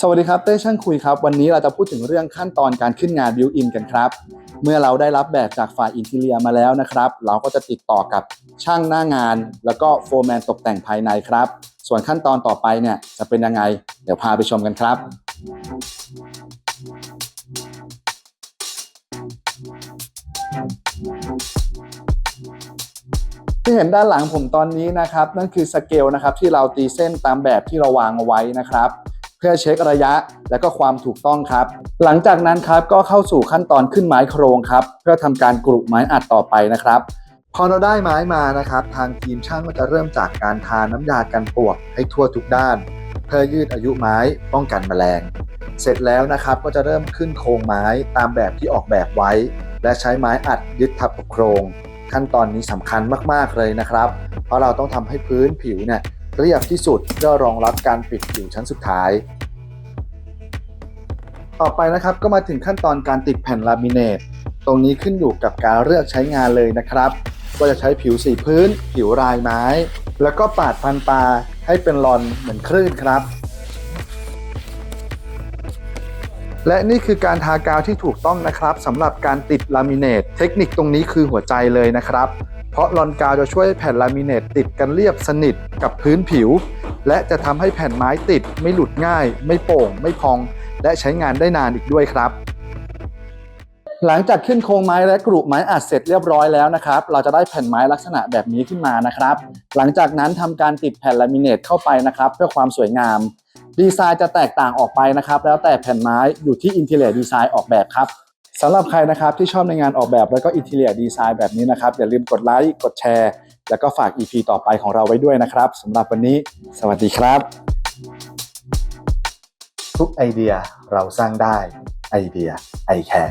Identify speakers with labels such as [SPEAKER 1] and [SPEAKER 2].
[SPEAKER 1] สวัสดีครับเต้ช่างคุยครับ วันนี้เราจะพูดถึงเรื่องขั้นตอนการขึ้นงานบิวอินกันครับ เมื่อเราได้รับแบบจากฝ่ายอินทีเลียมาแล้วนะครับ เราก็จะติดต่อกับช่างหน้างาน แล้วก็โฟร์แมนตกแต่งภายในครับ ส่วนขั้นตอนต่อไปเนี่ยจะเป็นยังไง เดี๋ยวพาไปชมกันครับ ที่เห็นด้านหลังผมตอนนี้นะครับ นั่นคือสเกลนะครับที่เราตีเส้นตามแบบที่เราวางเอาไว้นะครับ เพื่อเช็คระยะและก็ความถูกต้องครับ หลังจากนั้นครับก็เข้าสู่ขั้นตอนขึ้นไม้โครงครับ เพื่อทำการกรุไม้อัดต่อไปนะครับ พอเราได้ไม้มานะครับ ทางทีมช่างก็จะเริ่มจากการทาน้ำยากันปวกให้ทั่วทุกด้าน เพื่อยืดอายุไม้ป้องกันแมลง เสร็จแล้วนะครับก็จะเริ่มขึ้นโครงไม้ตามแบบที่ออกแบบไว้ และใช้ไม้อัดยึดทับกับโครง ขั้นตอนนี้สำคัญมากๆเลยนะครับ เพราะเราต้องทำให้พื้นผิวเนี่ย เรียบที่สุดเพื่อรองรับการปิดผิวชั้นสุดท้าย ต่อไปนะครับก็มาถึงขั้นตอนการติดแผ่นลามิเนตตรงนี้ขึ้นอยู่กับการเลือกใช้งานเลยนะครับว่าจะใช้ผิวสีพื้น ผิวรายไม้ แล้วก็ปาดพันปลาให้เป็นรอนเหมือนคลื่นครับ และนี่คือการทากาวที่ถูกต้องนะครับสำหรับการติดลามิเนตเทคนิคตรงนี้คือหัวใจเลยนะครับ เพราะลอนกาวจะช่วยให้แผ่นลามิเนตติดกันเรียบสนิทกับพื้นผิว และจะทำให้แผ่นไม้ติดไม่หลุดง่าย ไม่โป่ง ไม่พอง และใช้งานได้นานอีกด้วยครับ หลังจากขึ้นโครงไม้และกรุไม้อัดเสร็จเรียบร้อยแล้วนะครับ เราจะได้แผ่นไม้ลักษณะแบบนี้ขึ้นมานะครับ หลังจากนั้นทำการติดแผ่นลามิเนตเข้าไปนะครับ เพื่อความสวยงาม ดีไซน์จะแตกต่างออกไปนะครับ แล้วแต่แผ่นไม้อยู่ที่ Interior Design ออกแบบครับ สำหรับใครนะครับที่ชอบในงานออกแบบแล้วก็อินเทเลียดีไซน์แบบนี้นะครับ อย่าลืมกดไลค์กดแชร์ แล้วก็ฝาก EP ต่อไปของเราไว้ด้วยนะครับสำหรับวันนี้ สวัสดีครับ ทุกไอเดียเราสร้างได้ไอเดียไอแคน